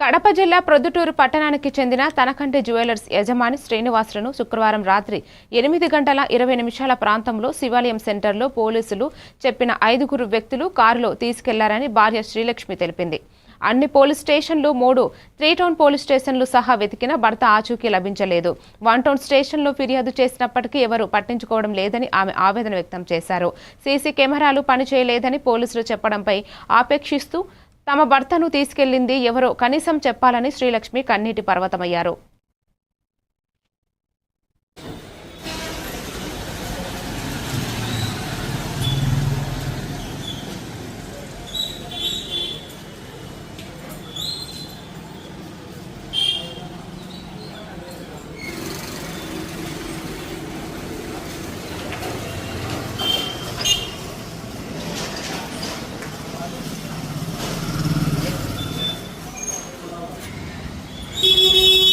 కడప జిల్లా ప్రొద్దుటూరు పట్టణానికి చెందిన తనకంటి జ్యువెలర్స్ యజమాని శ్రీనివాసులను శుక్రవారం రాత్రి ఎనిమిది గంటల ఇరవై నిమిషాల ప్రాంతంలో శివాలయం సెంటర్లో పోలీసులు చెప్పిన ఐదుగురు వ్యక్తులు కారులో తీసుకెళ్ళారని భార్య శ్రీలక్ష్మి తెలిపింది. అన్ని పోలీస్ స్టేషన్లు మూడు త్రీ టౌన్ పోలీస్ స్టేషన్లు సహా వెతికిన భర్త ఆచూకీ లభించలేదు. వన్ టౌన్ స్టేషన్లో ఫిర్యాదు చేసినప్పటికీ ఎవరు పట్టించుకోవడం లేదని ఆమె ఆవేదన వ్యక్తం చేశారు. సీసీ కెమెరాలు పనిచేయలేదని పోలీసులు చెప్పడంపై ఆపేక్షిస్తూ తమ భర్తను తీసుకెళ్ళింది ఎవరో కనీసం చెప్పాలని శ్రీలక్ష్మి కన్నీటి పర్వతమయ్యారు. Música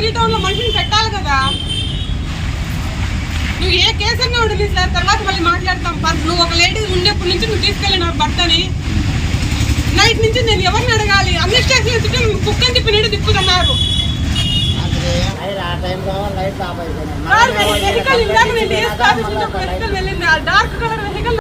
త్రీ టౌన్ త్రీ టౌన్లో మనిషిని పెట్టాలి కదా. నువ్వు ఏ కేసు అన్నా ఉండదు సార్ తర్వాత మళ్ళీ మాట్లాడతాం. పర్- నువ్వు ఒక లేడీ ఉండేప్పటి నుంచి నువ్వు తీసుకెళ్ళి నా భర్తని నైట్ నుంచి నేను ఎవరిని అడగాలి? అన్ని స్టేషన్ చుట్టూ కుక్కని తిప్పుతున్నారు. వెహికల్ ఇందాక నేను నుంచి ఒక వెహికల్ వెళ్ళింది. Dark colour vehicle